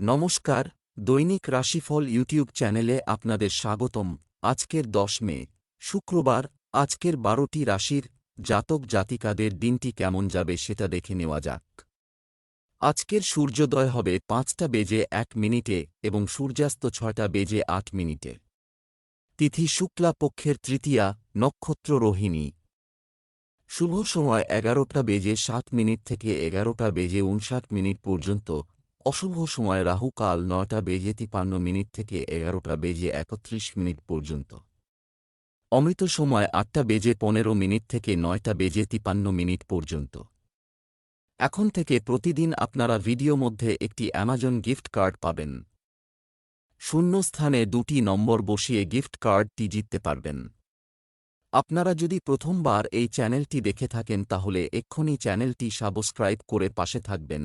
নমস্কার, দৈনিক রাশিফল ইউটিউব চ্যানেলে আপনাদের স্বাগতম। আজকের দশ মে, শুক্রবার, আজকের বারোটি রাশির জাতক জাতিকাদের দিনটি কেমন যাবে সেটা দেখে নেওয়া যাক। আজকের সূর্যোদয় হবে পাঁচটা বেজে এক মিনিটে এবং সূর্যাস্ত ছয়টা বেজে আট মিনিটে। তিথি শুক্লা পক্ষের তৃতীয়া, নক্ষত্র রোহিণী। শুভ সময় এগারোটা বেজে সাত মিনিট থেকে এগারোটা বেজে উনষাট মিনিট পর্যন্ত অশুভ সময় রাহু কাল নয়টা বেজে তিপান্ন মিনিট থেকে এগারোটা বেজে একত্রিশ মিনিট পর্যন্ত। অমৃত সময় আটটা বেজে পনেরো মিনিট থেকে নয়টা বেজে তিপান্ন মিনিট পর্যন্ত। এখন থেকে প্রতিদিন আপনারা ভিডিও মধ্যে একটি অ্যামাজন গিফট কার্ড পাবেন। শূন্য স্থানে দুটি নম্বর বসিয়ে গিফট কার্ডটি জিততে পারবেন। আপনারা যদি প্রথমবার এই চ্যানেলটি দেখে থাকেন তাহলে এক্ষুনি চ্যানেলটি সাবস্ক্রাইব করে পাশে থাকবেন।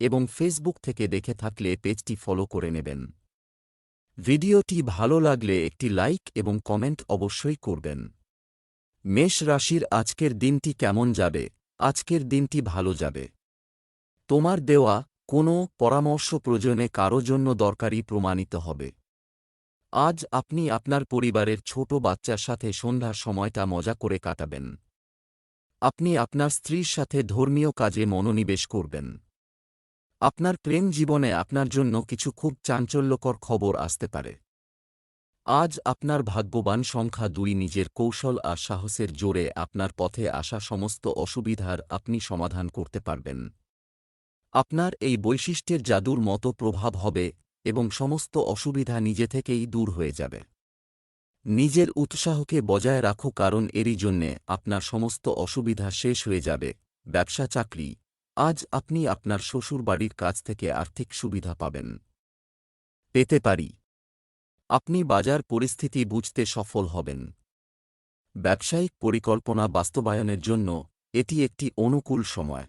এবং ফেসবুক থেকে দেখে থাকলে পেজটি ফলো করে নেবেন। ভিডিওটি ভালো লাগলে একটি লাইক এবং কমেন্ট অবশ্যই করবেন। মেষ রাশির আজকের দিনটি কেমন যাবে? আজকের দিনটি ভালো যাবে। তোমার দেওয়া কোনো পরামর্শ প্রয়োজনে কারও জন্য দরকারি প্রমাণিত হবে। আজ আপনি আপনার পরিবারের ছোট বাচ্চার সাথে সন্ধ্যার সময়টা মজা করে কাটাবেন। আপনি আপনার স্ত্রীর সাথে ধর্মীয় কাজে মনোনিবেশ করবেন। আপনার প্রেম জীবনে আপনার জন্য কিছু খুব চাঞ্চল্যকর খবর আসতে পারে। আজ আপনার ভাগ্যবান সংখ্যা দুই নিজের কৌশল আর সাহসের জোরে আপনার পথে আসা সমস্ত অসুবিধার আপনি সমাধান করতে পারবেন। আপনার এই বৈশিষ্ট্যের জাদুর মতো প্রভাব হবে এবং সমস্ত অসুবিধা নিজে থেকেই দূর হয়ে যাবে। নিজের উৎসাহকে বজায় রাখো কারণ এরই জন্যে আপনার সমস্ত অসুবিধা শেষ হয়ে যাবে। ব্যবসা, চাকরি আজ আপনি আপনার শ্বশুরবাড়ির কাছ থেকে আর্থিক সুবিধা পাবেন। পেতে পারি। আপনি বাজার পরিস্থিতি বুঝতে সফল হবেন। ব্যবসায়িক পরিকল্পনা বাস্তবায়নের জন্য এটি একটি অনুকূল সময়।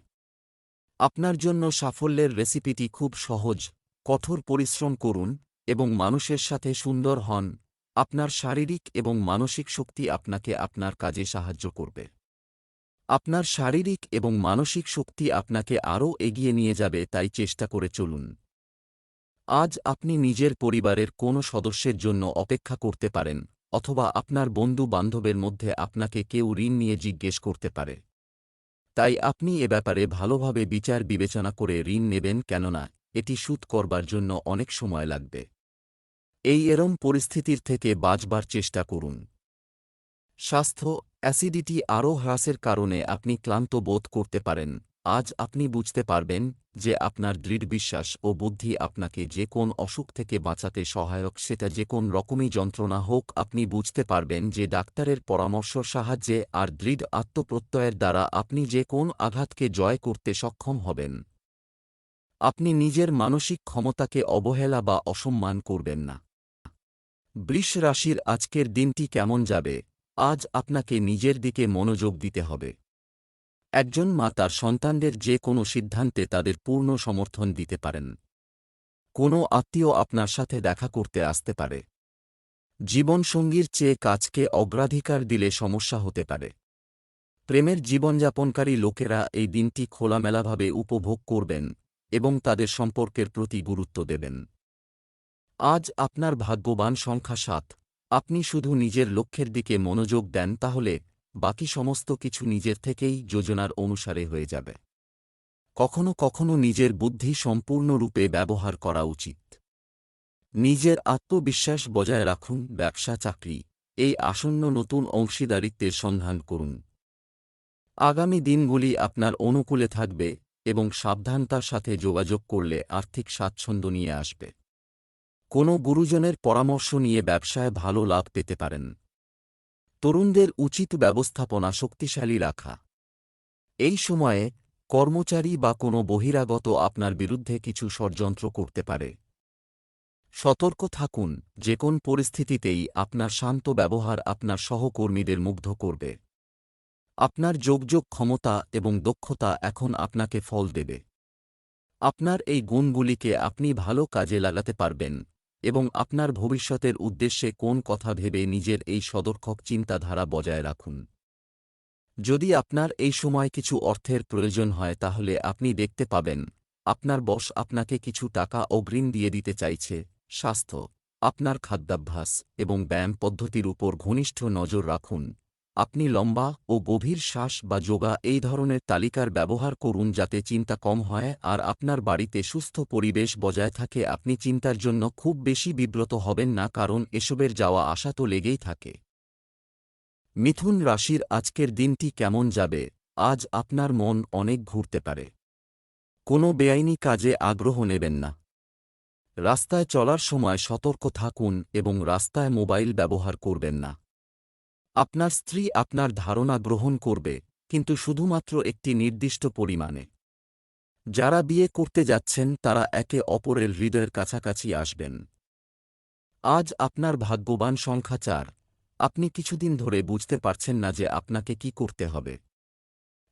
আপনার জন্য সাফল্যের রেসিপিটি খুব সহজ, কঠোর পরিশ্রম করুন এবং মানুষের সাথে সুন্দর হন। আপনার শারীরিক এবং মানসিক শক্তি আপনাকে আপনার কাজে সাহায্য করবে। আপনার শারীরিক এবং মানসিক শক্তি আপনাকে আরও এগিয়ে নিয়ে যাবে, তাই চেষ্টা করে চলুন। আজ আপনি নিজের পরিবারের কোনো সদস্যের জন্য অপেক্ষা করতে পারেন, অথবা আপনার বন্ধু বান্ধবের মধ্যে আপনাকে কেউ ঋণ নিয়ে জিজ্ঞেস করতে পারে। তাই আপনি এ ব্যাপারে ভালোভাবে বিচার বিবেচনা করে ঋণ নেবেন, কেননা এটি সুদ করবার জন্য অনেক সময় লাগবে। এই এরম পরিস্থিতির থেকে বাঁচবার চেষ্টা করুন। স্বাস্থ্য অ্যাসিডিটি আরও হ্রাসের কারণে আপনি ক্লান্ত বোধ করতে পারেন। আজ আপনি বুঝতে পারবেন যে আপনার দৃঢ় বিশ্বাস ও বুদ্ধি আপনাকে যে কোন অসুখ থেকে বাঁচাতে সহায়ক সেটা যে কোন রকমই যন্ত্রণা হোক, আপনি বুঝতে পারবেন যে ডাক্তারের পরামর্শ সাহায্যে আর দৃঢ় আত্মপ্রত্যয়ের দ্বারা আপনি যে কোন আঘাতকে জয় করতে সক্ষম হবেন। আপনি নিজের মানসিক ক্ষমতাকে অবহেলা বা অসম্মান করবেন না। বৃষ রাশির আজকের দিনটি কেমন যাবে? আজ আপনাকে নিজের দিকে মনোযোগ দিতে হবে। একজন মা তার সন্তানদের যে কোনো সিদ্ধান্তে তাদের পূর্ণ সমর্থন দিতে পারেন। কোনো আত্মীয় আপনার সাথে দেখা করতে আসতে পারে। জীবনসঙ্গীর চেয়ে কাজকে অগ্রাধিকার দিলে সমস্যা হতে পারে। প্রেমের জীবনযাপনকারী লোকেরা এই দিনটি খোলামেলাভাবে উপভোগ করবেন এবং তাদের সম্পর্কের প্রতি গুরুত্ব দেবেন। আজ আপনার ভাগ্যবান সংখ্যা সাত। আপনি শুধু নিজের লক্ষ্যের দিকে মনোযোগ দেন তাহলে বাকি সমস্ত কিছু নিজের থেকেই যোজনার অনুসারে হয়ে যাবে। কখনো কখনো নিজের বুদ্ধি সম্পূর্ণরূপে ব্যবহার করা উচিত। নিজের আত্মবিশ্বাস বজায় রাখুন, ব্যবসা, চাকরি, এই আসন্ন নতুন অংশীদারিত্বের সন্ধান করুন। আগামী দিনগুলি আপনার অনুকূলে থাকবে এবং সাবধানতার সাথে যোগাযোগ করলে আর্থিক স্বাচ্ছন্দ্য নিয়ে আসবে। কোনো গুরুজনের পরামর্শ নিয়ে ব্যবসায় ভালো লাভ পেতে পারেন। তরুণদের উচিত ব্যবস্থাপনা শক্তিশালী রাখা। এই সময়ে, কর্মচারী বা কোনো বহিরাগত আপনার বিরুদ্ধে কিছু ষড়যন্ত্র করতে পারে। সতর্ক থাকুন, যে কোন পরিস্থিতিতেই আপনার শান্ত ব্যবহার আপনার সহকর্মীদের মুগ্ধ করবে। আপনার যোগযোগ ক্ষমতা এবং দক্ষতা এখন আপনাকে ফল দেবে। আপনার এই গুণগুলিকে আপনি ভালো কাজে লাগাতে পারবেন। এবং আপনার ভবিষ্যতের উদ্দেশ্যে কোন কথা ভেবে নিজের এই সদর্থক চিন্তাধারা বজায় রাখুন। যদি আপনার এই সময় কিছু অর্থের প্রয়োজন হয়, তাহলে আপনি দেখতে পাবেন, আপনার বস আপনাকে কিছু টাকা অগ্রিম দিয়ে দিতে চাইছে, স্বাস্থ্য, আপনার খাদ্যাভ্যাস এবং ব্যায়াম পদ্ধতির উপর ঘনিষ্ঠ নজর রাখুন। আপনি লম্বা ও গভীর শ্বাস বা যোগা এই ধরনের তালিকার ব্যবহার করুন যাতে চিন্তা কম হয় আর আপনার বাড়িতে সুস্থ পরিবেশ বজায় থাকে। আপনি চিন্তার জন্য খুব বেশি বিব্রত হবেন না কারণ এসবের যাওয়া আসা তো লেগেই থাকে। মিথুন রাশির আজকের দিনটি কেমন যাবে? আজ আপনার মন অনেক ঘুরতে পারে। কোনো বেআইনি কাজে আগ্রহ নেবেন না। রাস্তায় চলার সময় সতর্ক থাকুন এবং রাস্তায় মোবাইল ব্যবহার করবেন না। আপনার স্ত্রী আপনার ধারণা গ্রহণ করবে, কিন্তু শুধুমাত্র একটি নির্দিষ্ট পরিমাণে। যারা বিয়ে করতে যাচ্ছেন, তারা একে অপরের হৃদয়ের কাছাকাছি আসবেন। আজ আপনার ভাগ্যবান সংখ্যা চার। আপনি কিছুদিন ধরে বুঝতে পারছেন না যে আপনাকে কি করতে হবে।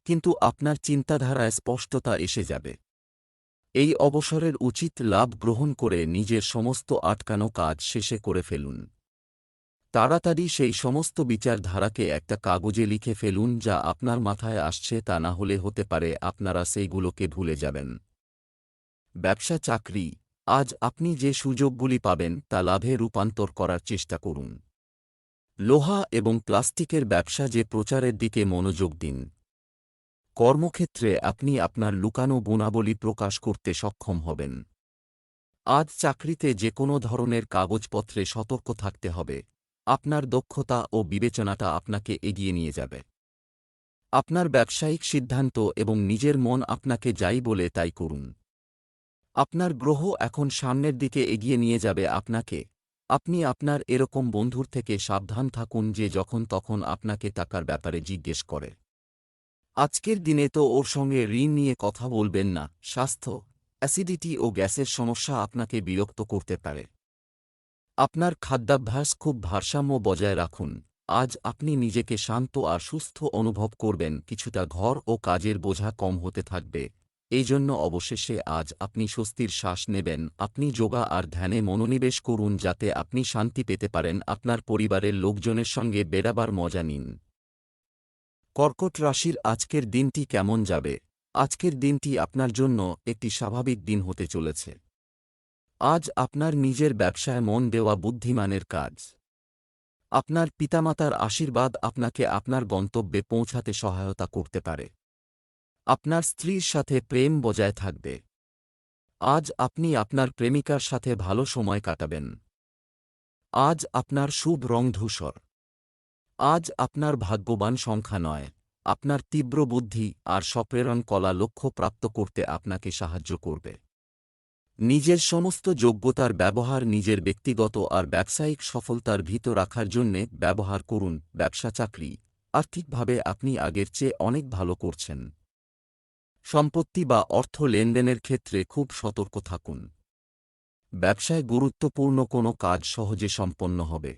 কিন্তু আপনার চিন্তাধারায় স্পষ্টতা এসে যাবে। এই অবসরের উচিত লাভ গ্রহণ করে নিজের সমস্ত আটকানো কাজ শেষে করে ফেলুন। তাড়াতাড়ি সেই সমস্ত বিচারধারাকে একটা কাগজে লিখে ফেলুন যা আপনার মাথায় আসছে তা না হলে হতে পারে আপনারা সেইগুলোকে ভুলে যাবেন। ব্যবসা চাকরি। আজ আপনি যে সুযোগগুলি পাবেন তা লাভে রূপান্তর করার চেষ্টা করুন। লোহা এবং প্লাস্টিকের ব্যবসা যে প্রচারের দিকে মনোযোগ দিন। কর্মক্ষেত্রে আপনি আপনার লুকানো গুণাবলী প্রকাশ করতে সক্ষম হবেন। আজ চাকরিতে যে কোনো ধরনের কাগজপত্রে সতর্ক থাকতে হবে। আপনার দক্ষতা ও বিবেচনাটা আপনাকে এগিয়ে নিয়ে যাবে। আপনার ব্যবসায়িক সিদ্ধান্ত এবং নিজের মন আপনাকে যাই বলে তাই করুন। আপনার গ্রহ এখন সামনের দিকে এগিয়ে নিয়ে যাবে আপনাকে। আপনি আপনার এরকম বন্ধুর থেকে সাবধান থাকুন যে যখন তখন আপনাকে টাকার ব্যাপারে জিজ্ঞেস করে। আজকের দিনে তো ওর সঙ্গে ঋণ নিয়ে কথা বলবেন না, স্বাস্থ্য, অ্যাসিডিটি ও গ্যাসের সমস্যা আপনাকে বিরক্ত করতে পারে। আপনার খাদ্যাভ্যাস খুব ভারসাম্য বজায় রাখুন। আজ আপনি নিজেকে শান্ত আর সুস্থ অনুভব করবেন, কিছুটা ঘর ও কাজের বোঝা কম হতে থাকবে। এই জন্য অবশেষে আজ আপনি স্বস্তির শ্বাস নেবেন। আপনি যোগা আর ধ্যানে মনোনিবেশ করুন যাতে আপনি শান্তি পেতে পারেন আপনার পরিবারের লোকজনের সঙ্গে বেড়াবার মজা নিন। কর্কট রাশির আজকের দিনটি কেমন যাবে? আজকের দিনটি আপনার জন্য একটি স্বাভাবিক দিন হতে চলেছে। আজ আপনার নিজের ব্যবসায় মন দেওয়া বুদ্ধিমানের কাজ। আপনার পিতামাতার আশীর্বাদ আপনাকে আপনার গন্তব্যে পৌঁছাতে সহায়তা করতে পারে। আপনার স্ত্রীর সাথে প্রেম বজায় থাকবে। আজ আপনি আপনার প্রেমিকার সাথে ভালো সময় কাটাবেন। আজ আপনার শুভ রং ধূসর। আজ আপনার ভাগ্যবান সংখ্যা নয়। আপনার তীব্র বুদ্ধি আর সপ্রেরণ কলা লক্ষ্য প্রাপ্ত করতে আপনাকে সাহায্য করবে। নিজের সমস্ত যোগ্যতার ব্যবহার নিজের ব্যক্তিগত আর ব্যবসায়িক সফলতার ভিত রাখার জন্যে ব্যবহার করুন, ব্যবসা চাকরি। আর্থিকভাবে আপনি আগের চেয়ে অনেক ভালো করছেন। সম্পত্তি বা অর্থ লেনদেনের ক্ষেত্রে খুব সতর্ক থাকুন। ব্যবসায় গুরুত্বপূর্ণ কোনো কাজ সহজে সম্পন্ন হবে।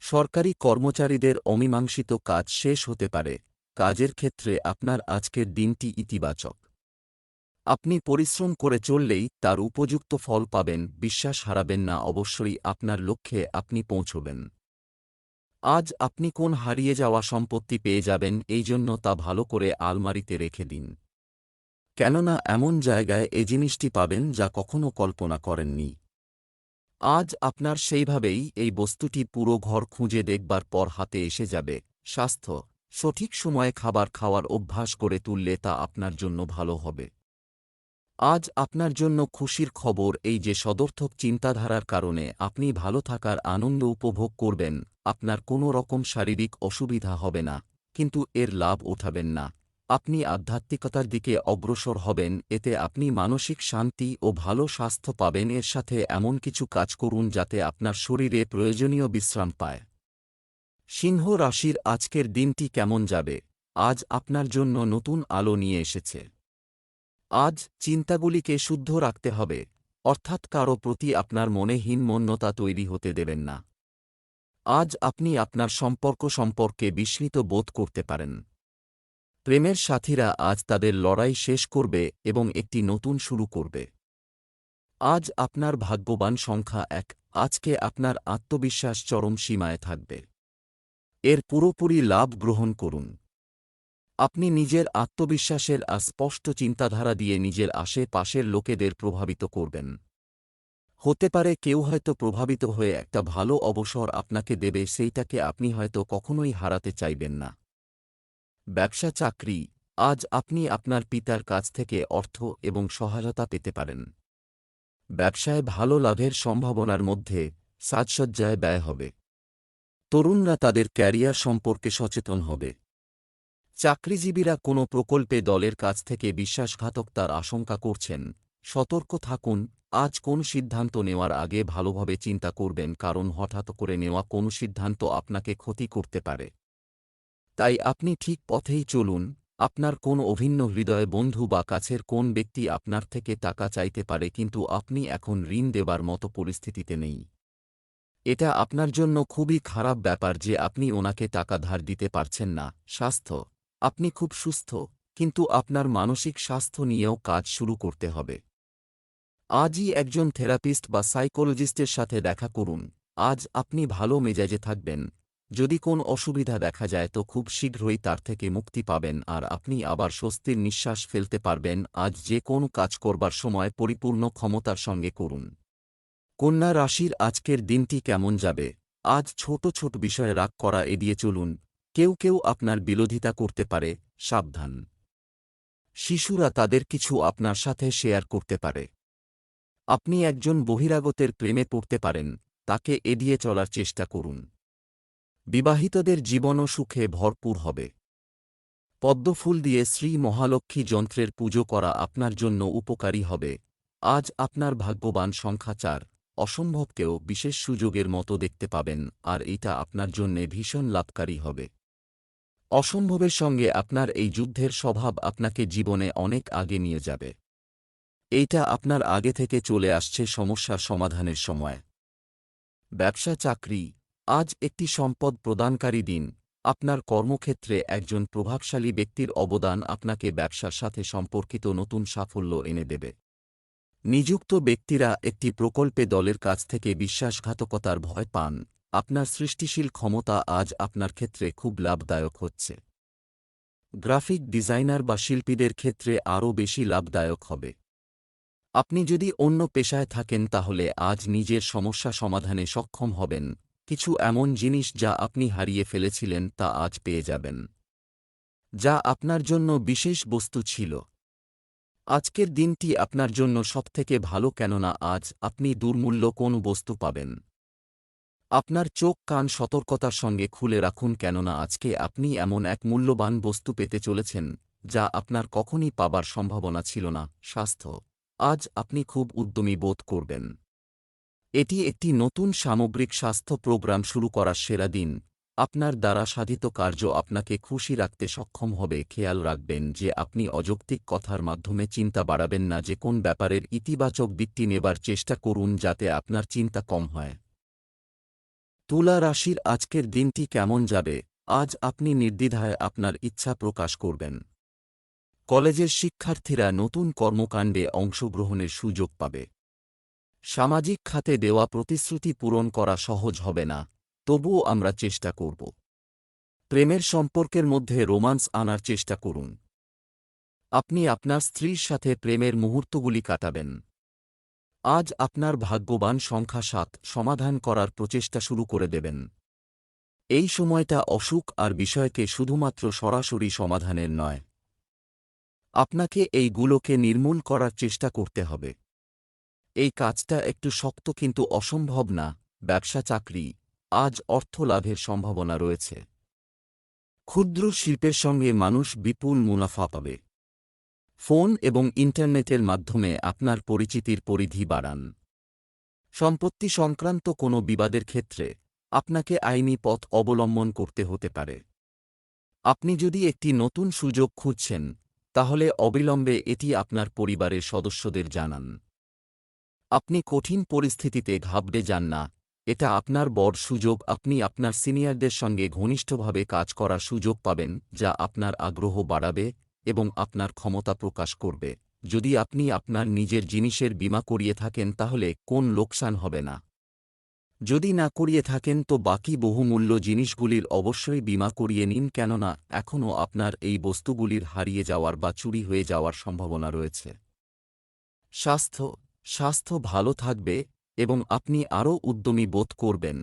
সরকারি কর্মচারীদের অমীমাংসিত কাজ শেষ হতে পারে। কাজের ক্ষেত্রে আপনার আজকের দিনটি ইতিবাচক। আপনি পরিশ্রম করে চললেই তার উপযুক্ত ফল পাবেন, বিশ্বাস হারাবেন না, অবশ্যই আপনার লক্ষ্যে আপনি পৌঁছবেন। আজ আপনি কোন হারিয়ে যাওয়া সম্পত্তি পেয়ে যাবেন, এই জন্য তা ভালো করে আলমারিতে রেখে দিন। কেননা এমন জায়গায় এ জিনিসটি পাবেন যা কখনো কল্পনা করেননি। আজ আপনার সেইভাবেই এই বস্তুটি পুরো ঘর খুঁজে দেখবার পর হাতে এসে যাবে। স্বাস্থ্য, সঠিক সময়ে খাবার খাওয়ার অভ্যাস করে তুললে তা আপনার জন্য ভালো হবে। আজ আপনার জন্য খুশির খবর এই যে সদর্থক চিন্তাধারার কারণে আপনি ভালো থাকার আনন্দ উপভোগ করবেন, আপনার কোনো রকম শারীরিক অসুবিধা হবে না, কিন্তু এর লাভ ওঠাবেন না। আপনি আধ্যাত্মিকতার দিকে অগ্রসর হবেন, এতে আপনি মানসিক শান্তি ও ভালো স্বাস্থ্য পাবেন, এর সাথে এমন কিছু কাজ করুন যাতে আপনার শরীরে প্রয়োজনীয় বিশ্রাম পায়। সিংহ রাশির আজকের দিনটি কেমন যাবে? আজ আপনার জন্য নতুন আলো নিয়ে এসেছে। আজ চিন্তাগুলিকে শুদ্ধ রাখতে হবে, অর্থাৎ কারও প্রতি আপনার মনে হীনমন্যতা তৈরি হতে দেবেন না। আজ আপনি আপনার সম্পর্ক সম্পর্কে বিস্মিত বোধ করতে পারেন। প্রেমের সাথীরা আজ তাদের লড়াই শেষ করবে এবং একটি নতুন শুরু করবে। আজ আপনার ভাগ্যবান সংখ্যা এক, আজকে আপনার আত্মবিশ্বাস চরম সীমায় থাকবে। এর পুরোপুরি লাভ গ্রহণ করুন। আপনি নিজের আত্মবিশ্বাসের আর স্পষ্ট চিন্তাধারা দিয়ে নিজের আশেপাশের লোকেদের প্রভাবিত করবেন। হতে পারে কেউ হয়তো প্রভাবিত হয়ে একটা ভালো অবসর আপনাকে দেবে, সেইটাকে আপনি হয়তো কখনোই হারাতে চাইবেন না। ব্যবসা চাকরি, আজ আপনি আপনার পিতার কাছ থেকে অর্থ এবং সহায়তা পেতে পারেন। ব্যবসায় ভালো লাভের সম্ভাবনার মধ্যে সাজসজ্জায় ব্যয় হবে। তরুণরা তাদের ক্যারিয়ার সম্পর্কে সচেতন হবে। চাকরিজীবীরা কোনো প্রকল্পে দলের কাছ থেকে বিশ্বাসঘাতকতার আশঙ্কা করছেন। সতর্ক থাকুন, আজ কোন সিদ্ধান্ত নেওয়ার আগে ভালোভাবে চিন্তা করবেন কারণ হঠাৎ করে নেওয়া কোনো সিদ্ধান্ত আপনাকে ক্ষতি করতে পারে। তাই আপনি ঠিক পথেই চলুন, আপনার কোন অভিন্ন হৃদয় বন্ধু বা কাছের কোন ব্যক্তি আপনার থেকে টাকা চাইতে পারে কিন্তু আপনি এখন ঋণ দেবার মতো পরিস্থিতিতে নেই। এটা আপনার জন্য খুবই খারাপ ব্যাপার যে আপনি ওনাকে টাকা ধার দিতে পারছেন না, স্বাস্থ্য আপনি খুব সুস্থ, কিন্তু আপনার মানসিক স্বাস্থ্য নিয়েও কাজ শুরু করতে হবে। আজই একজন থেরাপিস্ট বা সাইকোলজিস্টের সাথে দেখা করুন, আজ আপনি ভালো মেজাজে থাকবেন, যদি কোন অসুবিধা দেখা যায় তো খুব শীঘ্রই তার থেকে মুক্তি পাবেন আর আপনি আবার স্বস্তির নিঃশ্বাস ফেলতে পারবেন, আজ যে কোন কাজ করবার সময় পরিপূর্ণ ক্ষমতার সঙ্গে করুন। কন্যা রাশির আজকের দিনটি কেমন যাবে? আজ ছোট ছোট বিষয়ে রাগ করা এড়িয়ে চলুন কেউ কেউ আপনার বিরোধিতা করতে পারে, সাবধান। শিশুরা তাদের কিছু আপনার সাথে শেয়ার করতে পারে। আপনি একজন বহিরাগতের প্রেমে পড়তে পারেন, তাকে এড়িয়ে চলার চেষ্টা করুন। বিবাহিতদের জীবনও সুখে ভরপুর হবে। পদ্মফুল দিয়ে শ্রী মহালক্ষ্মী যন্ত্রের পুজো করা আপনার জন্য উপকারী হবে। আজ আপনার ভাগ্যবান সংখ্যা চার, অসম্ভবকেও বিশেষ সুযোগের মতো দেখতে পাবেন, আর এটা আপনার জন্যে ভীষণ লাভকারী হবে। অসম্ভবের সঙ্গে আপনার এই যুদ্ধের স্বভাব আপনাকে জীবনে অনেক আগে নিয়ে যাবে। এইটা আপনার আগে থেকে চলে আসছে সমস্যা সমাধানের সময়। ব্যবসা চাকরি, আজ একটি সম্পদ প্রদানকারী দিন, আপনার কর্মক্ষেত্রে একজন প্রভাবশালী ব্যক্তির অবদান আপনাকে ব্যবসার সাথে সম্পর্কিত নতুন সাফল্য এনে দেবে। নিযুক্ত ব্যক্তিরা একটি প্রকল্পে দলের কাছ থেকে বিশ্বাসঘাতকতার ভয় পান। আপনার সৃষ্টিশীল ক্ষমতা আজ আপনার ক্ষেত্রে খুব লাভদায়ক হচ্ছে। গ্রাফিক ডিজাইনার বা শিল্পীদের ক্ষেত্রে আরও বেশি লাভদায়ক হবে। আপনি যদি অন্য পেশায় থাকেন তাহলে আজ নিজের সমস্যা সমাধানে সক্ষম হবেন। কিছু এমন জিনিস যা আপনি হারিয়ে ফেলেছিলেন তা আজ পেয়ে যাবেন। যা আপনার জন্য বিশেষ বস্তু ছিল। আজকের দিনটি আপনার জন্য সবথেকে ভালো কেননা আজ আপনি দুর্মূল্য কোন বস্তু পাবেন। আপনার চোখ কান সতর্কতার সঙ্গে খুলে রাখুন কেননা আজকে আপনি এমন এক মূল্যবান বস্তু পেতে চলেছেন, যা আপনার কখনই পাবার সম্ভাবনা ছিল না, স্বাস্থ্য। আজ আপনি খুব উদ্যমী বোধ করবেন। এটি একটি নতুন সামগ্রিক স্বাস্থ্য প্রোগ্রাম শুরু করার সেরা দিন। আপনার দ্বারা সাধিত কার্য আপনাকে খুশি রাখতে সক্ষম হবে। খেয়াল রাখবেন যে আপনি অযৌক্তিক কথার মাধ্যমে চিন্তা বাড়াবেন না যে কোন ব্যাপারের ইতিবাচক দিকটি নেবার চেষ্টা করুন যাতে আপনার চিন্তা কম হয়। তুলা রাশির আজকের দিনটি কেমন যাবে? আজ আপনি নির্দ্বিধায় আপনার ইচ্ছা প্রকাশ করবেন। কলেজের শিক্ষার্থীরা নতুন কর্মকাণ্ডে অংশগ্রহণের সুযোগ পাবে। সামাজিক খাতে দেওয়া প্রতিশ্রুতি পূরণ করা সহজ হবে না, তবুও আমরা চেষ্টা করব। প্রেমের সম্পর্কের মধ্যে রোমান্স আনার চেষ্টা করুন। আপনি আপনার স্ত্রীর সাথে প্রেমের মুহূর্তগুলি কাটাবেন। আজ আপনার ভাগ্যবান সংখ্যা সাত সমাধান করার প্রচেষ্টা শুরু করে দেবেন। এই সময়টা অসুখ আর বিষয়কে শুধুমাত্র সরাসরি সমাধানের নয়। আপনাকে এইগুলোকে নির্মূল করার চেষ্টা করতে হবে। এই কাজটা একটু শক্ত কিন্তু অসম্ভব না, ব্যবসা চাকরি, আজ অর্থ লাভের সম্ভাবনা রয়েছে। ক্ষুদ্র শিল্পের সঙ্গে মানুষ বিপুল মুনাফা পাবে। ফোন এবং ইন্টারনেটের মাধ্যমে আপনার পরিচিতির পরিধি বাড়ান। সম্পত্তি সংক্রান্ত কোনো বিবাদের ক্ষেত্রে আপনাকে আইনি পথ অবলম্বন করতে হতে পারে। আপনি যদি একটি নতুন সুযোগ খুঁজছেন, তাহলে অবিলম্বে এটি আপনার পরিবারের সদস্যদের জানান। আপনি কঠিন পরিস্থিতিতে ঘাবড়ে যান না, এটা আপনার বড় সুযোগ। আপনি আপনার সিনিয়রদের সঙ্গে ঘনিষ্ঠভাবে কাজ করার সুযোগ পাবেন, যা আপনার আগ্রহ বাড়াবে এবং আপনার ক্ষমতা প্রকাশ করবে। যদি আপনি আপনার নিজের জিনিসের বীমা করিয়ে থাকেন, তাহলে কোন লোকসান হবে না? যদি না করিয়ে থাকেন, তো বাকি বহুমূল্য জিনিসগুলির অবশ্যই বিমা করিয়ে নিন, কেননা এখনও আপনার এই বস্তুগুলির হারিয়ে যাওয়ার বা চুরি হয়ে যাওয়ার সম্ভাবনা রয়েছে। স্বাস্থ্য স্বাস্থ্য ভালো থাকবে এবং আপনি আরও উদ্যমী বোধ করবেন।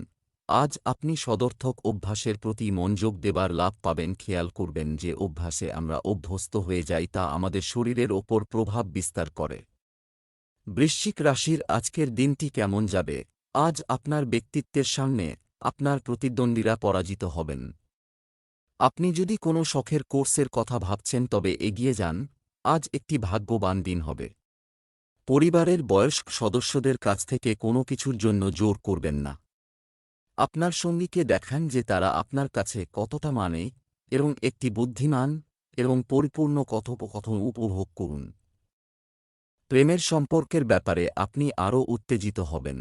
আজ আপনি সদর্থক অভ্যাসের প্রতি মনোযোগ দেবার লাভ পাবেন। খেয়াল করবেন যে অভ্যাসে আমরা অভ্যস্ত হয়ে যাই তা আমাদের শরীরের ওপর প্রভাব বিস্তার করে। বৃশ্চিক রাশির আজকের দিনটি কেমন যাবে? আজ আপনার ব্যক্তিত্বের সামনে আপনার প্রতিদ্বন্দ্বীরা পরাজিত হবেন। আপনি যদি কোনো শখের কোর্সের কথা ভাবছেন তবে এগিয়ে যান। আজ একটি ভাগ্যবান দিন হবে। পরিবারের বয়স্ক সদস্যদের কাছ থেকে কোনো কিছুর জন্য জোর করবেন না। আপনার সঙ্গীকে দেখান যে তারা আপনার কাছে কতটা মানে এবং একটি বুদ্ধিমান এবং পরিপূর্ণ কথোপকথন উপভোগ করুন। প্রেমের সম্পর্কের ব্যাপারে আপনি আরও উত্তেজিত হবেন।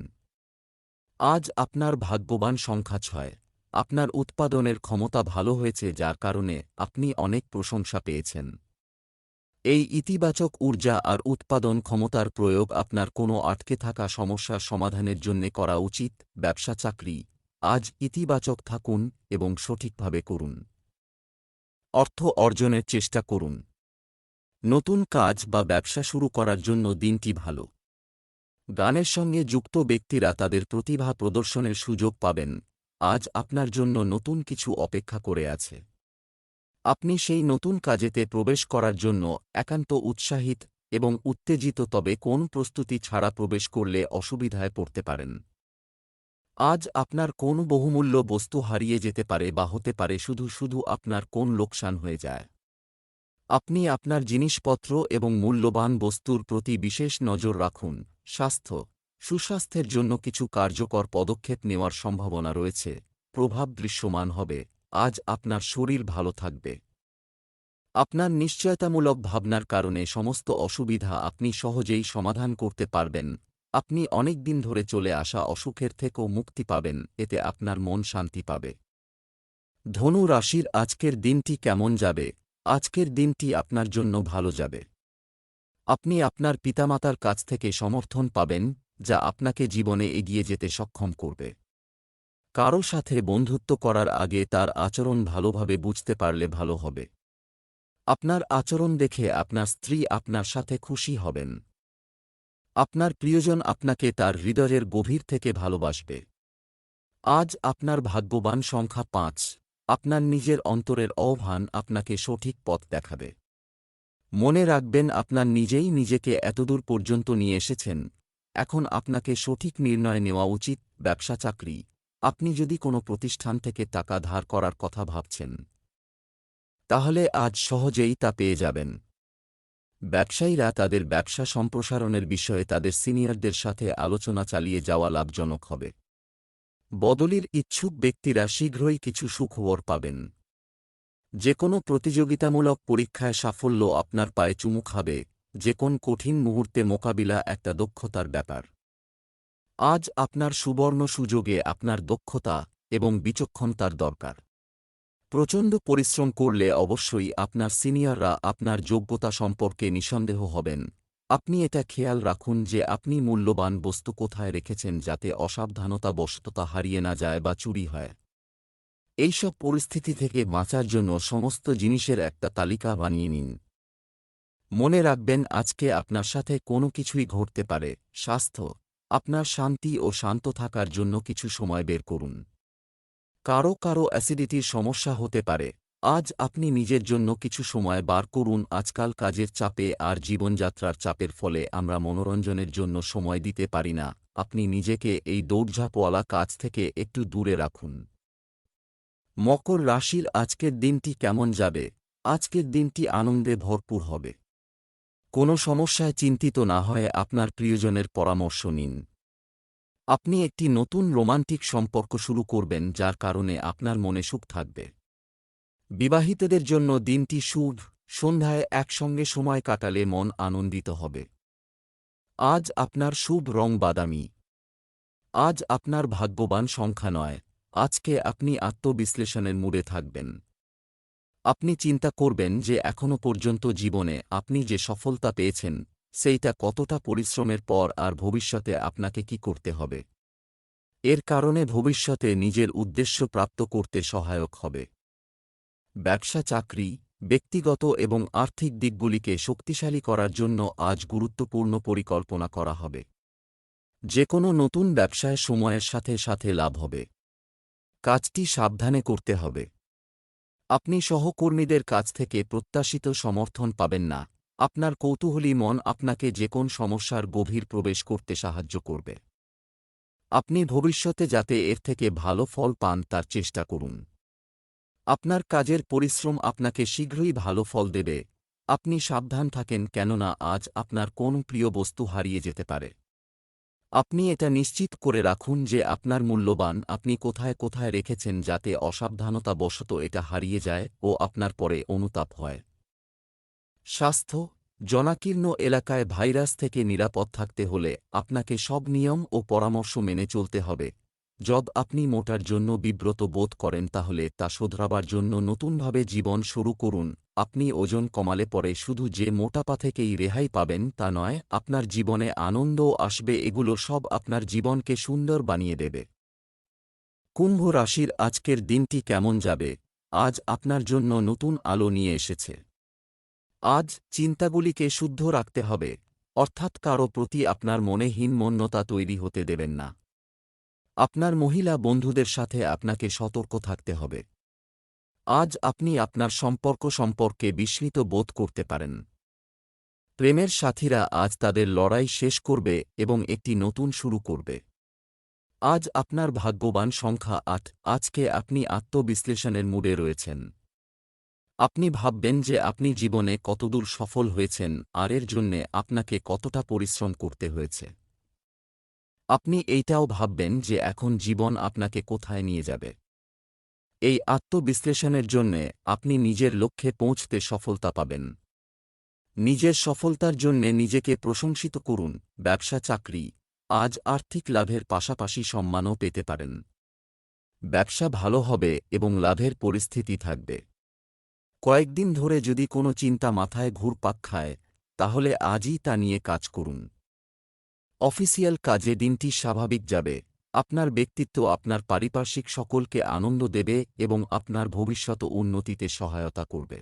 আজ আপনার ভাগ্যবান সংখ্যা ছয়। আপনার উৎপাদনের ক্ষমতা ভালো হয়েছে যার কারণে আপনি অনেক প্রশংসা পেয়েছেন। এই ইতিবাচক ঊর্জা আর উৎপাদন ক্ষমতার প্রয়োগ আপনার কোনো আটকে থাকা সমস্যার সমাধানের জন্যে করা উচিত ব্যবসা চাকরি আজ ইতিবাচক থাকুন এবং সঠিকভাবে করুন। অর্থ অর্জনের চেষ্টা করুন। নতুন কাজ বা ব্যবসা শুরু করার জন্য দিনটি ভালো। গানের সঙ্গে যুক্ত ব্যক্তিরা তাদের প্রতিভা প্রদর্শনের সুযোগ পাবেন। আজ আপনার জন্য নতুন কিছু অপেক্ষা করে আছে। আপনি সেই নতুন কাজেতে প্রবেশ করার জন্য একান্ত উৎসাহিত এবং উত্তেজিত, তবে কোন প্রস্তুতি ছাড়া প্রবেশ করলে অসুবিধায় পড়তে পারেন। আজ আপনার কোন বহুমূল্য বস্তু হারিয়ে যেতে পারে বা হতে পারে শুধু শুধু আপনার কোন লোকসান হয়ে যায়। আপনি আপনার জিনিসপত্র এবং মূল্যবান বস্তুর প্রতি বিশেষ নজর রাখুন। স্বাস্থ্য, সুস্বাস্থ্যের জন্য কিছু কার্যকর পদক্ষেপ নেওয়ার সম্ভাবনা রয়েছে। প্রভাব দৃশ্যমান হবে। আজ আপনার শরীর ভালো থাকবে। আপনার নিশ্চয়তামূলক ভাবনার কারণে সমস্ত অসুবিধা আপনি সহজেই সমাধান করতে পারবেন। আপনি অনেক দিন ধরে চলে আসা অসুখের থেকেও মুক্তি পাবেন, এতে আপনার মন শান্তি পাবে। ধনু রাশির আজকের দিনটি কেমন যাবে? আজকের দিনটি আপনার জন্য ভালো যাবে। আপনি আপনার পিতামাতার কাছ থেকে সমর্থন পাবেন, যা আপনাকে জীবনে এগিয়ে যেতে সক্ষম করবে। কারও সাথে বন্ধুত্ব করার আগে তার আচরণ ভালোভাবে বুঝতে পারলে ভালো হবে। আপনার আচরণ দেখে আপনার স্ত্রী আপনার সাথে খুশি হবেন। আপনার প্রিয়জন আপনাকে তার হৃদয়ের গভীর থেকে ভালোবাসবে। আজ আপনার ভাগ্যবান সংখ্যা পাঁচ। আপনার নিজের অন্তরের অভান আপনাকে সঠিক পথ দেখাবে। মনে রাখবেন আপনার নিজেই নিজেকে এতদূর পর্যন্ত নিয়ে এসেছেন। এখন আপনাকে সঠিক নির্ণয় নেওয়া উচিত ব্যবসা চাকরি। আপনি যদি কোনো প্রতিষ্ঠান থেকে টাকা ধার করার কথা ভাবছেন, তাহলে আজ সহজেই তা পেয়ে যাবেন। ব্যবসায়ীরা তাদের ব্যবসা সম্প্রসারণের বিষয়ে তাদের সিনিয়রদের সাথে আলোচনা চালিয়ে যাওয়া লাভজনক হবে। বদলির ইচ্ছুক ব্যক্তিরা শীঘ্রই কিছু সুখবর পাবেন। যে কোনো প্রতিযোগিতামূলক পরীক্ষায় সাফল্য আপনার পায়ে চুমু খাবে যে কোন কঠিন মুহূর্তে মোকাবিলা একটা দক্ষতার ব্যাপার। আজ আপনার সুবর্ণ সুযোগে আপনার দক্ষতা এবং বিচক্ষণতার দরকার। প্রচণ্ড পরিশ্রম করলে অবশ্যই আপনার সিনিয়ররা আপনার যোগ্যতা সম্পর্কে নিঃসন্দেহ হবেন। আপনি এটা খেয়াল রাখুন যে আপনি মূল্যবান বস্তু কোথায় রেখেছেন যাতে অসাবধানতা বশততা হারিয়ে না যায় বা চুরি হয়। এইসব পরিস্থিতি থেকে বাঁচার জন্য সমস্ত জিনিসের একটা তালিকা বানিয়ে নিন। মনে রাখবেন আজকে আপনার সাথে কোনো কিছুই ঘটতে পারে। স্বাস্থ্য, আপনার শান্তি ও শান্ত থাকার জন্য কিছু সময় বের করুন। কারও কারও অ্যাসিডিটির সমস্যা হতে পারে। আজ আপনি নিজের জন্য কিছু সময় বার করুন। আজকাল কাজের চাপে আর জীবনযাত্রার চাপের ফলে আমরা মনোরঞ্জনের জন্য সময় দিতে পারি না। আপনি নিজেকে এই দৌড়ঝাঁপওয়ালা কাজ থেকে একটু দূরে রাখুন। মকর রাশির আজকের দিনটি কেমন যাবে? আজকের দিনটি আনন্দে ভরপুর হবে। কোনো সমস্যায় চিন্তিত না হয়ে আপনার প্রিয়জনের পরামর্শ নিন। আপনি একটি নতুন রোমান্টিক সম্পর্ক শুরু করবেন, যার কারণে আপনার মনে সুখ থাকবে। বিবাহিতদের জন্য দিনটি শুভ। সন্ধ্যায় একসঙ্গে সময় কাটালে মন আনন্দিত হবে। আজ আপনার শুভ রং বাদামি। আজ আপনার ভাগ্যবান সংখ্যা নয়। আজকে আপনি আত্মবিশ্লেষণের মুড়ে থাকবেন। আপনি চিন্তা করবেন যে এখনও পর্যন্ত জীবনে আপনি যে সফলতা পেয়েছেন সেইটা কতটা পরিশ্রমের পর আর ভবিষ্যতে আপনাকে কি করতে হবে? এর কারণে ভবিষ্যতে নিজের উদ্দেশ্য প্রাপ্ত করতে সহায়ক হবে। ব্যবসা চাকরি, ব্যক্তিগত এবং আর্থিক দিকগুলিকে শক্তিশালী করার জন্য আজ গুরুত্বপূর্ণ পরিকল্পনা করা হবে। যে কোনো নতুন ব্যবসায় সময়ের সাথে সাথে লাভ হবে। কাজটি সাবধানে করতে হবে। আপনি সহকর্মীদের কাছ থেকে প্রত্যাশিত সমর্থন পাবেন না। আপনার কৌতূহলী মন আপনাকে যে কোন সমস্যার গভীর প্রবেশ করতে সাহায্য করবে। আপনি ভবিষ্যতে যাতে এর থেকে ভালো ফল পান তার চেষ্টা করুন। আপনার কাজের পরিশ্রম আপনাকে শীঘ্রই ভালো ফল দেবে। আপনি সাবধান থাকেন কেননা আজ আপনার কোন প্রিয় বস্তু হারিয়ে যেতে পারে। আপনি এটা নিশ্চিত করে রাখুন যে আপনার মূল্যবান আপনি কোথায় কোথায় রেখেছেন যাতে অসাবধানতা বশত এটা হারিয়ে যায় ও আপনার পরে অনুতাপ হয়। স্বাস্থ্য, জনাকীর্ণ এলাকায় ভাইরাস থেকে নিরাপদ থাকতে হলে আপনাকে সব নিয়ম ও পরামর্শ মেনে চলতে হবে। যদ আপনি মোটার জন্য বিব্রত বোধ করেন তাহলে তা শোধরাবার জন্য নতুনভাবে জীবন শুরু করুন। আপনি ওজন কমালে পরে শুধু যে মোটাপা থেকেই রেহাই পাবেন তা নয়, আপনার জীবনে আনন্দও আসবে, এগুলো সব আপনার জীবনকে সুন্দর বানিয়ে দেবে। কুম্ভ রাশির আজকের দিনটি কেমন যাবে? আজ আপনার জন্য নতুন আলো নিয়ে এসেছে। আজ চিন্তাগুলিকে শুদ্ধ রাখতে হবে, অর্থাৎ কারও প্রতি আপনার মনে হীনমন্যতা তৈরি হতে দেবেন না। আপনার মহিলা বন্ধুদের সাথে আপনাকে সতর্ক থাকতে হবে। আজ আপনি আপনার সম্পর্ক সম্পর্কে বিস্মিত বোধ করতে পারেন। প্রেমের সাথীরা আজ তাদের লড়াই শেষ করবে এবং একটি নতুন শুরু করবে। আজ আপনার ভাগ্যবান সংখ্যা আট, আজকে আপনি আত্মবিশ্লেষণের মুডে রয়েছেন। আপনি ভাববেন যে আপনি জীবনে কতদূর সফল হয়েছেন আর এর জন্যে আপনাকে কতটা পরিশ্রম করতে হয়েছে। আপনি এইটাও ভাববেন যে এখন জীবন আপনাকে কোথায় নিয়ে যাবে। এই আত্মবিশ্লেষণের জন্যে আপনি নিজের লক্ষ্যে পৌঁছতে সফলতা পাবেন। নিজের সফলতার জন্যে নিজেকে প্রশংসিত করুন, ব্যবসা, চাকরি, আজ আর্থিক লাভের পাশাপাশি সম্মানও পেতে পারেন। ব্যবসা ভালো হবে এবং লাভের পরিস্থিতি থাকবে। কয়েকদিন ধরে যদি কোনো চিন্তা মাথায় ঘুরপাক খায়, তাহলে আজই তা নিয়ে কাজ করুন। অফিসিয়াল কাজে দিনটি স্বাভাবিক যাবে, আপনার ব্যক্তিত্ব আপনার পারিপার্শ্বিক সকলকে আনন্দ দেবে এবং আপনার ভবিষ্যৎ উন্নতিতে সহায়তা করবে।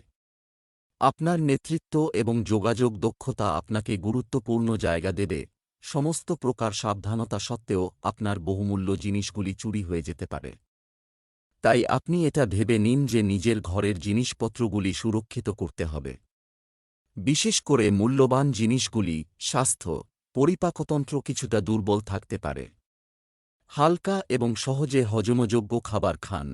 আপনার নেতৃত্ব এবং যোগাযোগ দক্ষতা আপনাকে গুরুত্বপূর্ণ জায়গা দেবে, সমস্ত প্রকার সাবধানতা সত্ত্বেও আপনার বহুমূল্য জিনিসগুলি চুরি হয়ে যেতে পারে। তাই আপনি এটা ভেবে নিন যে নিজের ঘরের জিনিসপত্রগুলি সুরক্ষিত করতে হবে। বিশেষ করে মূল্যবান জিনিসগুলি, স্বাস্থ্য, পরিপাকতন্ত্র কিছুটা দুর্বল থাকতে পারে। হালকা এবং সহজে হজমযোগ্য খাবার খান।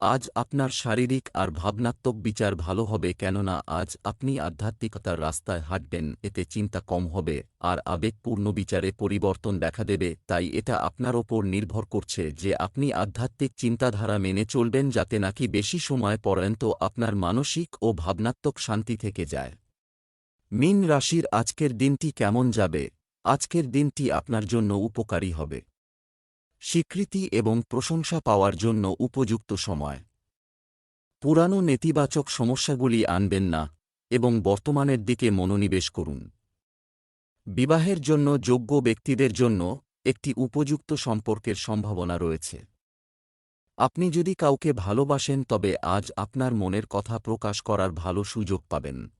আজ আপনার শারীরিক আর ভাবনাত্মক বিচার ভালো হবে কেননা আজ আপনি আধ্যাত্মিকতার রাস্তায় হাঁটবেন, এতে চিন্তা কম হবে আর আবেগপূর্ণ বিচারে পরিবর্তন দেখা দেবে, তাই এটা আপনার ওপর নির্ভর করছে যে আপনি আধ্যাত্মিক চিন্তাধারা মেনে চলবেন যাতে নাকি বেশি সময় পর্যন্ত আপনার মানসিক ও ভাবনাত্মক শান্তি থেকে যায়। মিন রাশির আজকের দিনটি কেমন যাবে? আজকের দিনটি আপনার জন্য উপকারী হবে। স্বীকৃতি এবং প্রশংসা পাওয়ার জন্য উপযুক্ত সময়। পুরানো নেতিবাচক সমস্যাগুলি আনবেন না এবং বর্তমানের দিকে মনোনিবেশ করুন। বিবাহের জন্য যোগ্য ব্যক্তিদের জন্য একটি উপযুক্ত সম্পর্কের সম্ভাবনা রয়েছে। আপনি যদি কাউকে ভালোবাসেন, তবে আজ আপনার মনের কথা প্রকাশ করার ভালো সুযোগ পাবেন।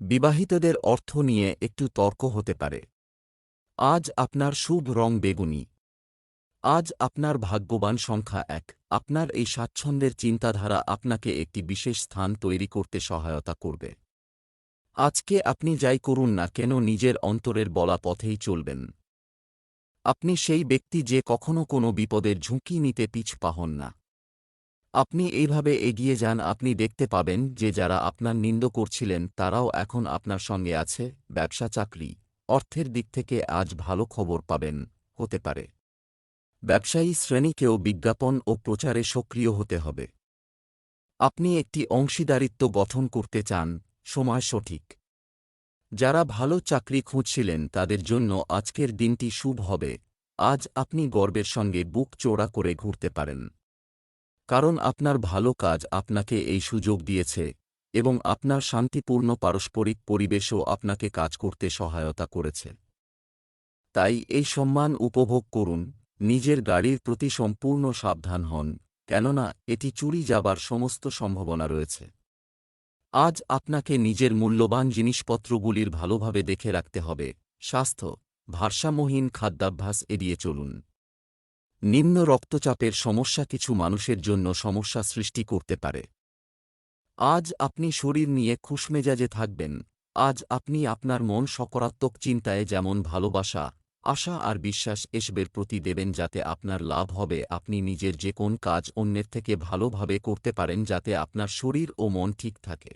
বিবাহিতদের অর্থ নিয়ে একটু তর্ক হতে পারে। আজ আপনার শুভ রং বেগুনি। আজ আপনার ভাগ্যবান সংখ্যা এক। আপনার এই স্বাচ্ছন্দ্যের চিন্তাধারা আপনাকে একটি বিশেষ স্থান তৈরি করতে সহায়তা করবে। আজকে আপনি যাই করুন না কেন নিজের অন্তরের বলা পথেই চলবেন। আপনি সেই ব্যক্তি যে কখনো কোনো বিপদের ঝুঁকি নিতে পিছ পাহন না। আপনি এইভাবে এগিয়ে যান, আপনি দেখতে পাবেন যে যারা আপনার নিন্দ করছিলেন, তারাও এখন আপনার সঙ্গে আছে, ব্যবসা, চাকরি, অর্থের দিক থেকে আজ ভালো খবর পাবেন, হতে পারে। ব্যবসায়ী শ্রেণীকেও বিজ্ঞাপন ও প্রচারে সক্রিয় হতে হবে। আপনি একটি অংশীদারিত্ব গঠন করতে চান, সময় সঠিক। যারা ভালো চাকরি খুঁজছিলেন তাদের জন্য আজকের দিনটি শুভ হবে, আজ আপনি গর্বের সঙ্গে বুক চোড়া করে ঘুরতে পারেন। কারণ আপনার ভালো কাজ আপনাকে এই সুযোগ দিয়েছে, এবং আপনার শান্তিপূর্ণ পারস্পরিক পরিবেশও আপনাকে কাজ করতে সহায়তা করেছে। তাই এই সম্মান উপভোগ করুন নিজের গাড়ির প্রতি সম্পূর্ণ সাবধান হন, কেননা এটি চুরি যাবার সমস্ত সম্ভাবনা রয়েছে। আজ আপনাকে নিজের মূল্যবান জিনিসপত্রগুলির ভালোভাবে দেখে রাখতে হবে। স্বাস্থ্য, ভারসাম্যহীন খাদ্যাভ্যাস এড়িয়ে চলুন। নিম্ন রক্তচাপের সমস্যা কিছু মানুষের জন্য সমস্যা সৃষ্টি করতে পারে। আজ আপনি শরীর নিয়ে খুশমেজাজে থাকবেন। আজ আপনি আপনার মন সকারাত্মক চিন্তায় যেমন ভালোবাসা আশা আর বিশ্বাস এসবের প্রতি দেবেন যাতে আপনার লাভ হবে। আপনি নিজের যে কোন কাজ অন্যের থেকে ভালোভাবে করতে পারেন যাতে আপনার শরীর ও মন ঠিক থাকে।